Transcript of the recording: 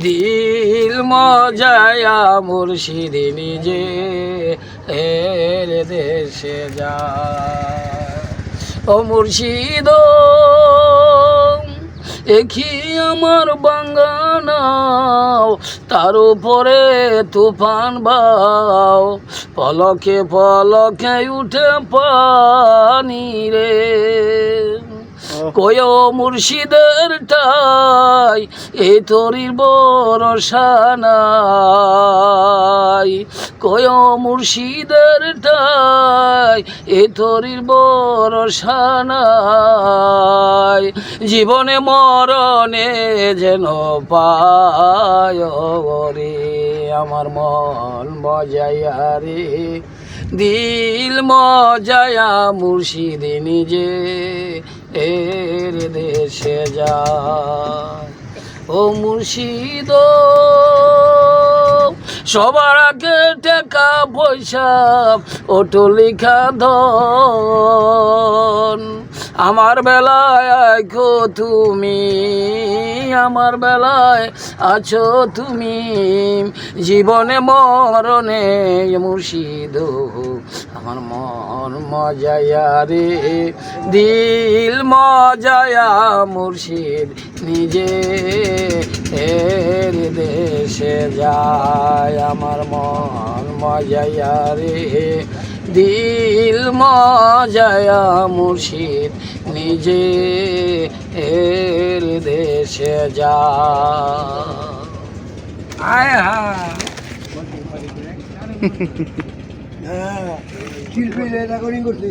দিল মজায়া মুর্শিদ নিজে এর দেশে যায়। ও মুর্শিদ একই আমার বাঙ্গানাও তার উপরে তুফান বাও। পলকে পলকে উঠে পানি রে। কয় মুর্শিদের টাই এই তরির বরসা নাই। কয় মুর্শিদের তাই এ তরির বরসা নাই। জীবনে মরণে যেন পায় রে আমার মন বজাইয়া রে। দিল মজায়া মুর্শিদ নিজে, এর দেশে যায়। ও মুর্শিদ, সবার আগে টাকা পয়সা ওটো লিখা ধন। আমার বেলায় আইখো তুমি, আমার বেলায় আছো তুমি। জীবনে মরণে মুর্শিদ, আমার মন মজায়া রে। দিল মজায়া মুর্শিদ, নিজে দেশে যায় আমার মন মজায়া রে। দিল মজায়া মুর্শিদ নিজে এর দেশে যা। আয় হ্যাঁ শিল্পী রেকর্ডিং করছি